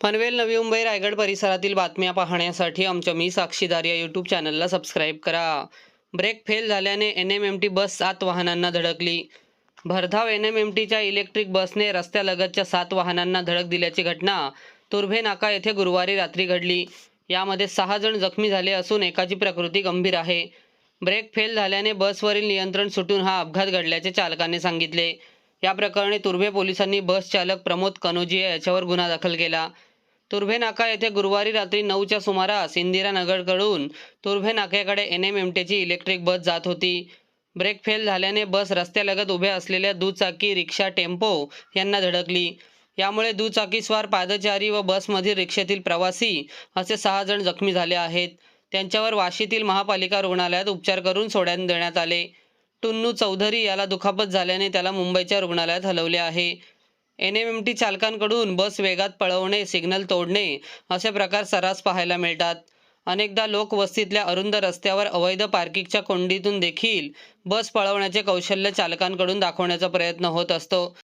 पनवेल नवी मुंबई रायगड परिसरातील बातम्या पाहण्यासाठी आमच्या मी साक्षीदार या यूट्यूब चॅनलला सबस्क्राईब करा. ब्रेक फेल झाल्याने N M M T bus सात वाहनांना धडकली. भरधाव एन एम एम टीच्या इलेक्ट्रिक बसने रस्त्यालगतच्या सात वाहनांना धडक दिल्याची घटना तुर्भे नाका येथे गुरुवारी रात्री घडली. यामध्ये सहा जण जखमी झाले असून एकाची प्रकृती गंभीर आहे. ब्रेक फेल झाल्याने बसवरील नियंत्रण सुटून हा अपघात घडल्याचे चालकाने सांगितले. या प्रकरणी तुर्भे पोलिसांनी बस चालक प्रमोद कनोजिया याच्यावर गुन्हा दाखल केला. तुर्भे नाका येथे गुरुवारी रात्री नऊच्या सुमारास इंदिरानगरकडून तुर्भे नाक्याकडे एन एम एम टीची इलेक्ट्रिक बस जात होती. ब्रेक फेल झाल्याने बस रस्त्यालगत उभ्या असलेल्या दुचाकी रिक्षा टेम्पो यांना धडकली. यामुळे दुचाकीस्वार पादचारी व बसमधील रिक्षेतील प्रवासी असे सहा जण जखमी झाले आहेत. त्यांच्यावर वाशीतील महापालिका रुग्णालयात उपचार करून सोडण्यात देण्यात आले. टुन्नू चौधरी याला दुखापत झाल्याने त्याला मुंबईच्या रुग्णालयात हलवले आहे. एन एम एम टी चालकांकडून बस वेगात पळवणे सिग्नल तोडणे असे प्रकार सर्रास पाहायला मिळतात. अनेकदा लोकवस्तीतल्या अरुंद रस्त्यावर अवैध पार्किंगच्या कोंडीतून देखील बस पळवण्याचे कौशल्य चालकांकडून दाखवण्याचा प्रयत्न होत असतो.